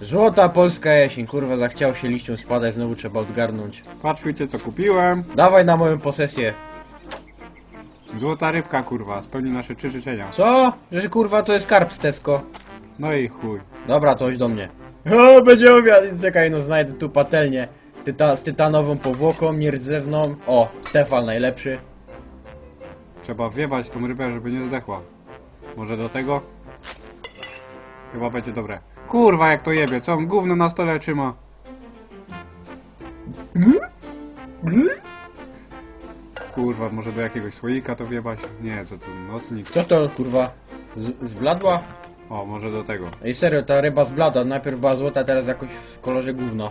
Złota polska jesień, kurwa, zachciał się liścią spadać, znowu trzeba odgarnąć. Patrzcie co kupiłem. Dawaj na moją posesję. Złota rybka kurwa, spełni nasze trzy życzenia. Co? Że kurwa to jest karp z Tesco. No i chuj. Dobra, chodź do mnie. O, będzie obiad. Czekaj, no znajdę tu patelnię. Tyta, z tytanową powłoką, nierdzewną. O, Tefal najlepszy. Trzeba wjebać tą rybę, żeby nie zdechła. Może do tego? Chyba będzie dobre. Kurwa jak to jebie, co on gówno na stole trzyma? Kurwa, może do jakiegoś słoika to wjebać? Nie, co to nocnik? Co to kurwa? Z, zbladła? O, może do tego. Ej serio, ta ryba zblada. Najpierw była złota, teraz jakoś w kolorze gówno.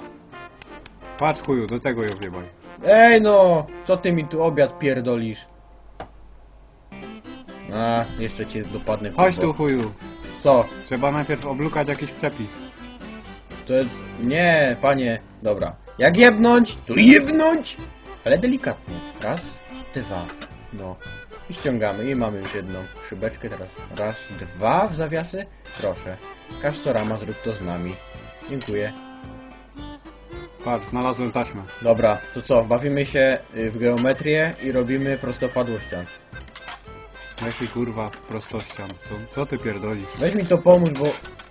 Patrz chuju, do tego ją wjebaj. Ej no! Co ty mi tu obiad pierdolisz? A, jeszcze cię dopadnę. Chodź tu chuju. Co? Trzeba najpierw oblukać jakiś przepis. To... Nie, panie. Dobra. Jak jebnąć? To jebnąć! Ale delikatnie. Raz, dwa. No. I ściągamy. I mamy już jedną szybeczkę teraz. Raz, dwa w zawiasy. Proszę. Kasztorama, zrób to z nami. Dziękuję. Patrz, znalazłem taśmę. Dobra, to co? Bawimy się y, w geometrię i robimy prostopadłościan. Jaki kurwa prostościan. Co, co ty pierdolisz? Weź mi to pomóż, bo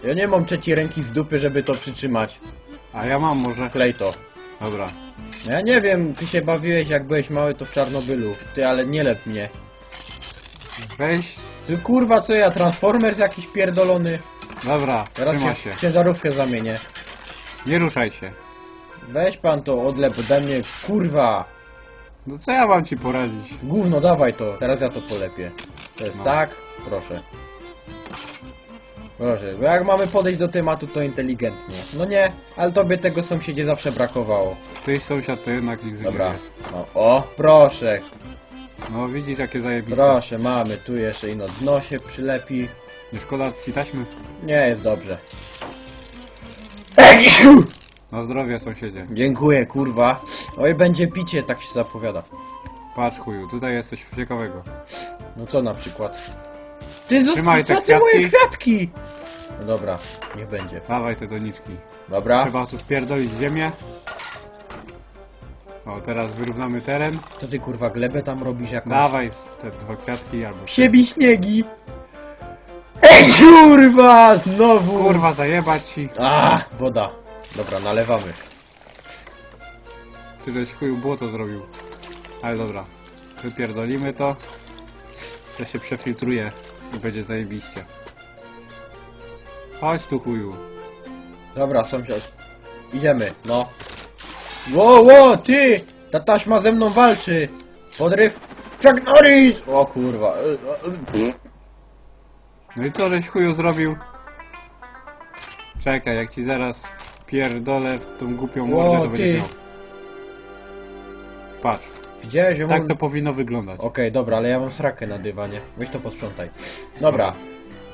ja nie mam trzeciej ręki z dupy, żeby to przytrzymać. A ja mam może. Klej to. Dobra. No ja nie wiem, ty się bawiłeś jak byłeś mały to w Czarnobylu. Ty, ale nie lep mnie. Weź. Ty kurwa co ja, Transformers jakiś pierdolony? Dobra, Teraz trzyma się się. w ciężarówkę zamienię. Nie ruszaj się. Weź pan to, odlep ode mnie, kurwa. No co ja mam ci poradzić? Gówno, dawaj to, teraz ja to polepię. To jest No. tak, proszę. Proszę, bo jak mamy podejść do tematu, to inteligentnie. No nie, ale tobie tego sąsiedzie zawsze brakowało. Tyś sąsiad to jednak inżynier Dobra, jest. no, o, proszę, No widzisz jakie zajebiste. proszę, mamy, tu jeszcze ino dno się przylepi. Nie szkoda ci taśmy? Nie, jest dobrze. Na zdrowie sąsiedzie. Dziękuję, kurwa. Oj, będzie picie, tak się zapowiada. Patrz chuju, tutaj jest coś ciekawego. No co na przykład? Ty, zostaw, Trzymaj te co ty moje kwiatki. kwiatki? No dobra, niech będzie. Dawaj te doniczki. Dobra, Trzeba tu wpierdolić ziemię. O, teraz wyrównamy teren. co ty kurwa glebę tam robisz jakąś? Dawaj s- te dwa kwiatki albo... Siebie śniegi. Ej, kurwa, znowu. Kurwa, zajebać ci. A, woda. Dobra, nalewamy. Ty żeś chuju błoto zrobił. Ale dobra. Wypierdolimy to. To się przefiltruje i będzie zajebiście. Chodź tu chuju. Dobra, sąsiad. Idziemy, no. Ło, ło, ty! Ta taśma ze mną walczy. Podryw. Chuck Norris! O kurwa. Pff. No i co żeś chuju zrobił? Czekaj, jak ci zaraz pierdolę w tą głupią mordę, to ty. będzie miał. Patrz, Widziałeś, że tak mam... to powinno wyglądać. Okej, dobra, ale ja mam srakę na dywanie. Weź to posprzątaj. Dobra.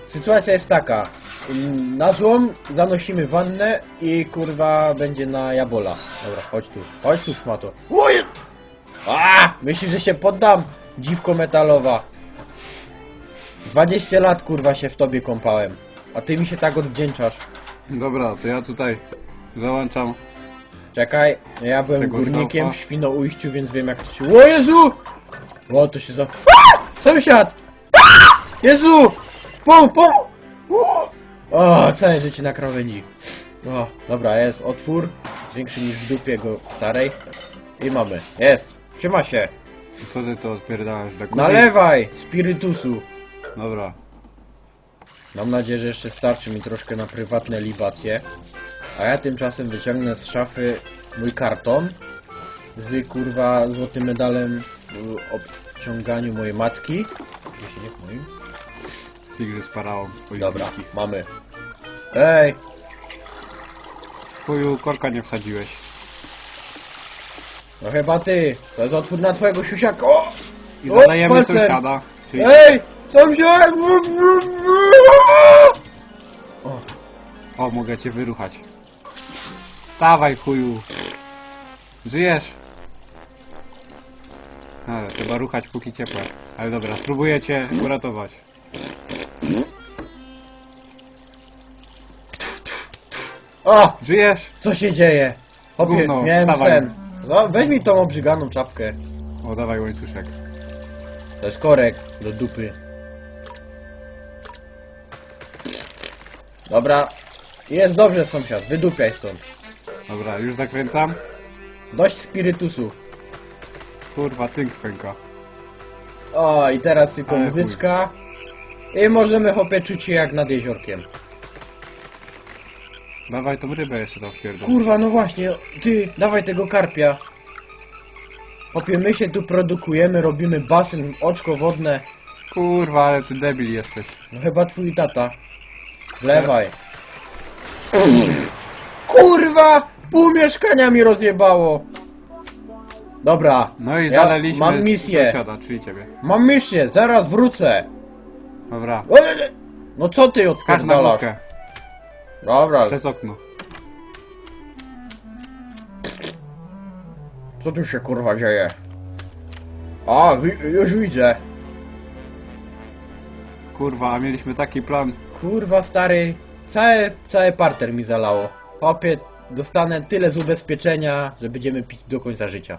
Sytuacja jest taka. Mm, Na złom zanosimy wannę i kurwa będzie na jabola. Dobra, chodź tu. Chodź tu, szmato. Oj! A! Myślisz, że się poddam? Dziwko metalowa. 20 lat kurwa się w tobie kąpałem. A ty mi się tak odwdzięczasz. Dobra, to ja tutaj załączam. Czekaj, ja byłem Tego górnikiem w Świnoujściu, więc wiem jak to się... O Jezu! O, to się za... A! Sąsiad! A! Jezu! Pom! O! o, całe życie na krawędzi. O, dobra, jest otwór. Większy niż w dupie go starej. I mamy. Jest! Trzyma się! Co ty to odpierdalasz? Jacuzzi? Nalewaj! Spirytusu! Dobra. Mam nadzieję, że jeszcze starczy mi troszkę na prywatne libacje. A ja tymczasem wyciągnę z szafy mój karton z kurwa złotym medalem w obciąganiu mojej matki. Oczywiście nie w moim. Sigry z. Dobra, mamy. Ej! Chuju, korka nie wsadziłeś. No chyba ty! To jest otwór na twojego siusiaka! O! I O, zadajemy palcem. sąsiada. Czyli... Ej! Sąsiad! O, mogę cię wyruchać. Stawaj, chuju. Żyjesz? Ale trzeba ruchać póki ciepłe. Ale dobra, spróbuję cię uratować. O! Żyjesz? Co się dzieje? Hopie, Gówno, miałem wstawaj. sen. No, weź mi tą obrzyganą czapkę. O, dawaj łańcuszek. To jest korek do dupy. Dobra. Jest dobrze, sąsiad. Wydupiaj stąd. Dobra, już zakręcam. Dość spirytusu. Kurwa, tynk pęka. O, i teraz tylko Ale muzyczka. I możemy hopie czuć się jak nad jeziorkiem. Dawaj tą rybę jeszcze tam wpierdol. Kurwa, no właśnie, ty, dawaj tego karpia. Hopie, my się tu produkujemy, robimy basen, oczko wodne. Kurwa, ale ty debil jesteś. No chyba twój tata. Wlewaj. Kurwa! Pół mieszkania mi rozjebało. Dobra. No i ja zaleliśmy Mam misję. sąsiada, czyli ciebie. Mam misję, zaraz wrócę. Dobra. No co ty Skacz na odpierdalasz? Dobra, Przez okno. co tu się kurwa dzieje? A, wi już widzę. Kurwa, a mieliśmy taki plan. Kurwa stary, całe, całe parter mi zalało. Hopie, dostanę tyle z ubezpieczenia, że będziemy pić do końca życia.